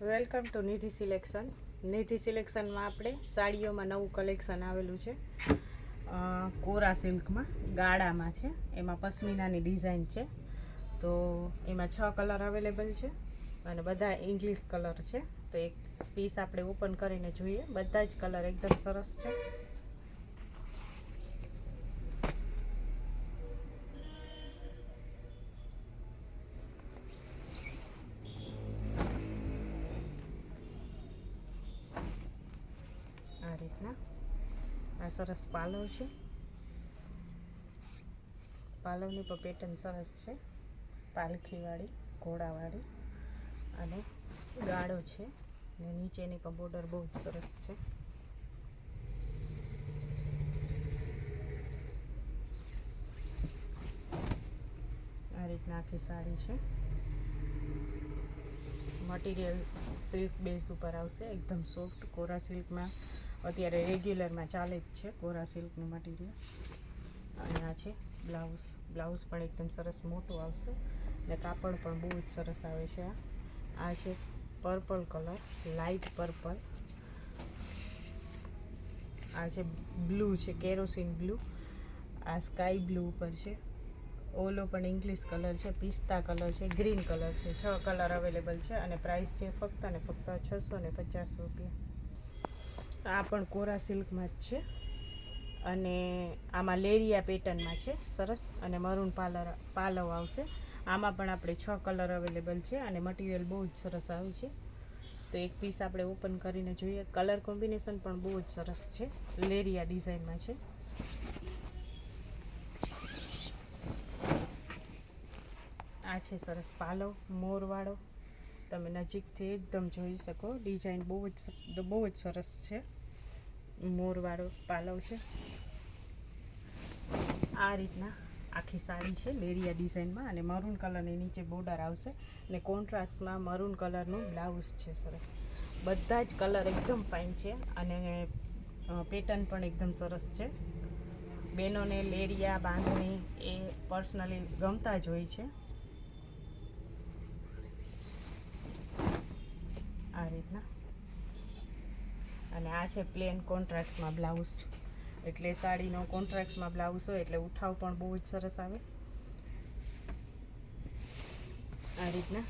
Welcome to Nidhi Selection. Nidhi સિલેક્શનમાં આપણે સાડીઓમાં નવું કલેક્શન આવેલું છે. કોરા સિલ્કમાં, ગાળામાં છે. એમાં પશ્મિનાની ડિઝાઇન છે. તો એમાં છ કલર અવેલેબલ છે અને બધા ઇંગ્લિશ કલર છે. તો એક પીસ આપણે ઓપન કરીને જોઈએ. બધા જ કલર એકદમ સરસ છે. રીતના આ સરસ પાલવ છે. પાલવની પણ પેટર્ન સરસ છે. પાલખીવાળી, ઘોડાવાળી અને ગાળો છે. ને નીચેની પણ બોર્ડર બહુ જ સરસ છે. આ રીતના આખી સાડી છે. મટીરિયલ સિલ્ક બેઝ ઉપર આવશે. એકદમ સોફ્ટ કોરા સિલ્કમાં અત્યારે રેગ્યુલરમાં ચાલે જ છે કોરા સિલ્કનું મટીરિયલ અને આ છે બ્લાઉઝ. બ્લાઉઝ પણ એકદમ સરસ મોટું આવશે. અને કાપડ પણ બહુ જ સરસ આવે છે આ. આ છે પર્પલ કલર લાઇટ પર્પલ આ છે બ્લુ છે કેરોસીન બ્લુ આ સ્કાય બ્લુ ઉપર છે. ઓલો પણ ઇંગ્લિશ કલર છે, પિસ્તા કલર છે ગ્રીન કલર છે. છ કલર અવેલેબલ છે અને પ્રાઇસ છે ફક્ત ને ફક્ત છસો ને પચાસ રૂપિયા. આ પણ કોરા સિલ્કમાં જ છે. અને આમાં લેરિયા પેટર્નમાં છે, સરસ. અને મરૂન પાલર, પાલવ આવશે. આમાં પણ આપણે છ કલર અવેલેબલ છે અને મટીરિયલ બહુ જ સરસ આવે છે. તો એક પીસ આપણે ઓપન કરીને જોઈએ. કલર કોમ્બિનેશન પણ બહુ જ સરસ છે. લેરિયા ડિઝાઇનમાં છે. આ છે સરસ પાલવ, મોરવાળો. તમે નજીકથી એકદમ જોઈ શકો. ડિઝાઇન બહુ જ બહુ જ સરસ છે. મોરવાળો પાલવ છે. આ રીતના આખી સાડી છે લેરિયા ડિઝાઇનમાં અને મરૂન કલરની નીચે બોર્ડર આવશે અને કોન્ટ્રાક્ટ્સમાં મરૂન કલરનું બ્લાઉઝ છે સરસ. બધા જ કલર એકદમ ફાઇન છે અને પેટર્ન પણ એકદમ સરસ છે. બહેનોને લેરિયા, બાંધણી એ પર્સનલી ગમતા જ હોય છે. રીતના. અને આ છે પ્લેન કોન્ટ્રાક્ટ્સમાં બ્લાઉઝ એટલે સાડીનો કોન્ટ્રાક્ટ્સમાં બ્લાઉઝ હોય એટલે ઉઠાવ પણ બહુ જ સરસ આવે. આ રીતના.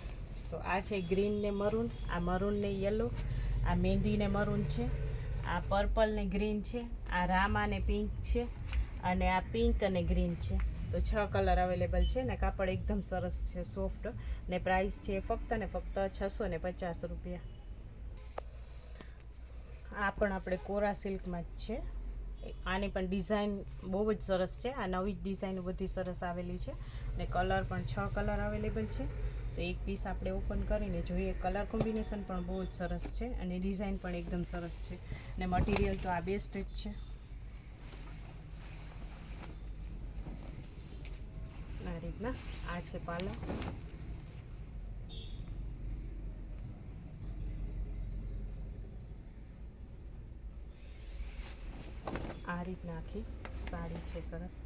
તો આ છે ગ્રીન ને મરૂન આ મરૂન ને યલો આ મહેંદી ને મરૂન છે, આ પર્પલ ને ગ્રીન છે, આ રામા ને પિંક છે, અને આ પિંક અને ગ્રીન છે. તો છ કલર અવેલેબલ છે ને કાપડ એકદમ સરસ છે સોફ્ટ ને પ્રાઇસ છે ફક્ત ને ફક્ત છસો ને પચાસ રૂપિયા. આ પણ આપણે કોરા સિલ્કમાં જ છે. આની પણ ડિઝાઇન બહુ જ સરસ છે. આ નવી જ ડિઝાઇન બધી સરસ આવેલી છે ને કલર પણ છ કલર અવેલેબલ છે. તો એક પીસ આપણે ઓપન કરીને જોઈએ. કલર કોમ્બિનેશન પણ બહુ જ સરસ છે અને ડિઝાઇન પણ એકદમ સરસ છે. ને મટીરિયલ તો આ બેસ્ટ જ છે. આ રીતના આ છે પાલવ રીતના આખી સાડી છે સરસ.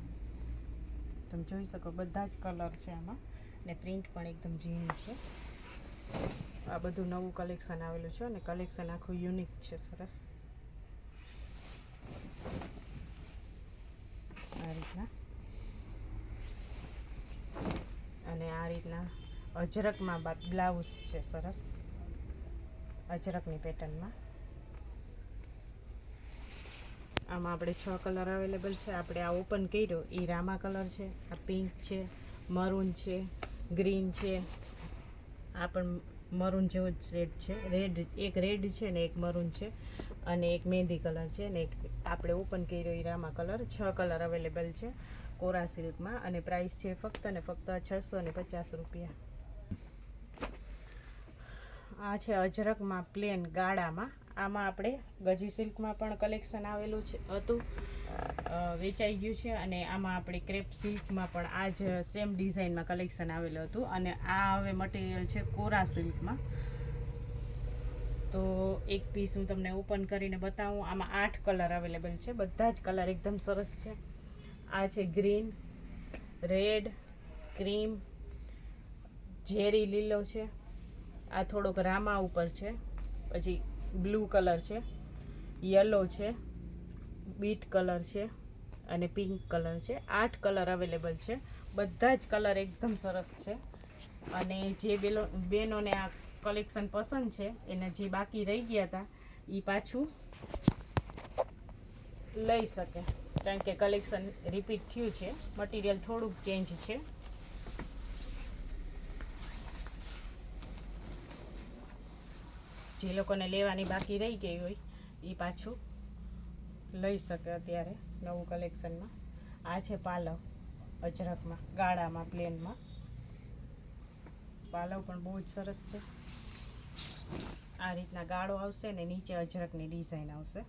તમે જોઈ શકો, બધા જ કલર છે આમાં. ને પ્રિન્ટ પણ એકદમ ઝીણી છે. આ બધું નવું કલેક્શન આવેલું છે અને કલેક્શન આખું યુનિક છે, સરસ. આ રીતના. અને આ રીતના અજરકમાં બ્લાઉઝ છે, સરસ. અજરકની પેટર્નમાં. આમાં આપણે છ કલર અવેલેબલ છે. આપણે આ ઓપન કર્યો. એ રામા કલર છે, આ પિંક છે મરૂન છે ગ્રીન છે. આ પણ મરૂન જેવો જ શેડ છે. રેડ એક રેડ છે ને એક મરૂન છે અને એક મહેંદી કલર છે ને એક આપણે ઓપન કર્યો એ રામા કલર. છ કલર અવેલેબલ છે કોરા સિલ્કમાં અને પ્રાઇસ છે ફક્ત ને ફક્ત છસો ને પચાસ રૂપિયા. આ છે અજરકમાં પ્લેન ગાળામાં. આમાં આપણે ગજી સિલ્કમાં પણ કલેક્શન આવેલું છે, હતું. વેચાઈ ગયું છે અને આમાં આપણે ક્રેપ સિલ્કમાં પણ આ જ સેમ ડિઝાઇનમાં કલેક્શન આવેલું હતું અને આ હવે મટીરિયલ છે કોરા સિલ્કમાં. તો એક પીસ હું તમને ઓપન કરીને બતાવું. આમાં આઠ કલર અવેલેબલ છે. બધા જ કલર એકદમ સરસ છે. આ છે ગ્રીન, રેડ, ક્રીમ, ઝેરી લીલો છે. આ થોડોક રામા ઉપર છે. પછી બ્લુ કલર છે, યલો છે, બીટ કલર છે અને પિંક કલર છે. આઠ કલર અવેલેબલ છે. બધા જ કલર એકદમ સરસ છે. અને જે બેલો બેનોને આ કલેક્શન પસંદ છે, એને જે બાકી રહી ગયા હતા એ પાછું લઈ શકે. કારણ કે કલેક્શન રિપીટ થયું છે. મટીરિયલ થોડુંક ચેન્જ છે. જે લોકોને લેવાની બાકી રહી ગઈ હોય એ પાછું લઈ શકે અત્યારે નવું કલેક્શનમાં. આ છે પાલવ અજરકમાં, ગાળામાં, પ્લેનમાં. પાલવ પણ બહુ જ સરસ છે. આ રીતના ગાળો આવશે ને નીચે અજરકની ડિઝાઇન આવશે.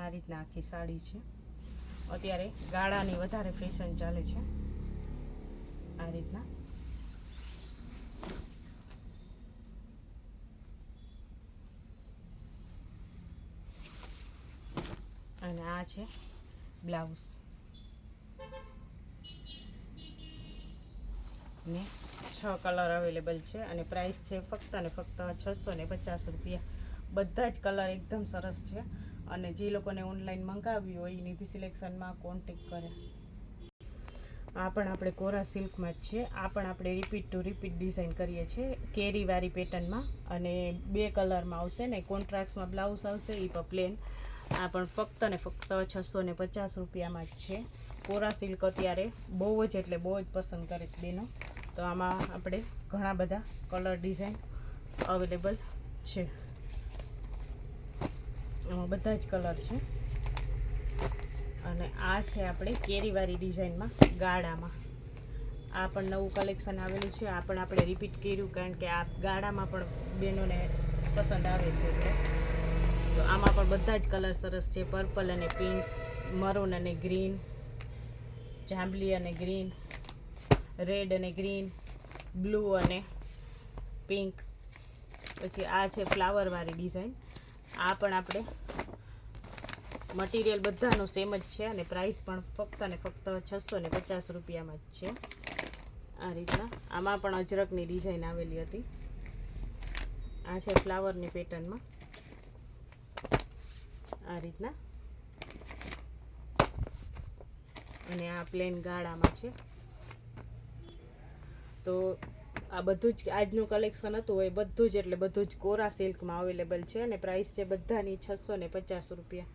આ રીતના આખી સાડી છે. અત્યારે ગાળાની વધારે ફેશન ચાલે છે. આ રીતના. અને આ છે બ્લાઉઝ. ને છ કલર અવેલેબલ છે અને પ્રાઇસ છે ફક્ત ને ફક્ત છસો ને પચાસ રૂપિયા. બધા જ કલર એકદમ સરસ છે અને જે લોકોને ઓનલાઈન મંગાવ્યું હોય એ નિધિ સિલેક્શનમાં કોન્ટેક કરે. આ પણ આપણે કોરા સિલ્કમાં જ છે. આ પણ આપણે રિપીટ ટુ રિપીટ ડિઝાઇન કરીએ છીએ. કેરીવાળી પેટર્નમાં અને બે કલરમાં આવશે ને કોન્ટ્રાક્ટ્સમાં બ્લાઉઝ આવશે એ પણ પ્લેન આ પણ ફક્ત ને ફક્ત છસો ને પચાસ રૂપિયામાં જ છે. કોરા સિલ્ક અત્યારે બહુ જ એટલે બહુ જ પસંદ કરે છે બેનો. તો આમાં આપણે ઘણા બધા કલર ડિઝાઇન અવેલેબલ છે. આમાં બધા જ કલર છે. અને આ છે આપણે કેરીવાળી ડિઝાઇનમાં ગાળામાં આ પણ નવું કલેક્શન આવેલું છે. આ પણ આપણે રિપીટ કર્યું કારણ કે આ ગાળામાં પણ બહેનોને પસંદ આવે છે એટલે. તો આમાં પણ બધા જ કલર સરસ છે. પર્પલ અને પિંક, મરૂન અને ગ્રીન, જાંબલી અને ગ્રીન, રેડ અને ગ્રીન, બ્લુ અને પિંક. પછી આ છે ફ્લાવરવાળી ડિઝાઇન. આ પણ આપણે મટીરિયલ બધાનું સેમ જ છે અને પ્રાઇસ પણ ફક્ત ને ફક્ત છસો ને પચાસ રૂપિયામાં જ છે. આ રીતના. આમાં પણ અજરકની ડિઝાઇન આવેલી હતી. આ છે ફ્લાવરની પેટર્નમાં. આ રીતના. અને આ પ્લેન ગાળામાં છે. તો આ બધું જ આજનું કલેક્શન હતું, એ બધું જ એટલે બધું જ કોરા સિલ્કમાં અવેલેબલ છે અને પ્રાઇસ છે બધાની છસો ને પચાસ રૂપિયા.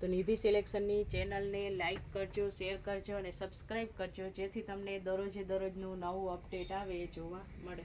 તો નિધિ સિલેક્શનની ચેનલને લાઈક કરજો શેર કરજો અને સબસ્ક્રાઈબ કરજો, જેથી તમને દરરોજે દરરોજનું નવું અપડેટ આવે એ જોવા મળે.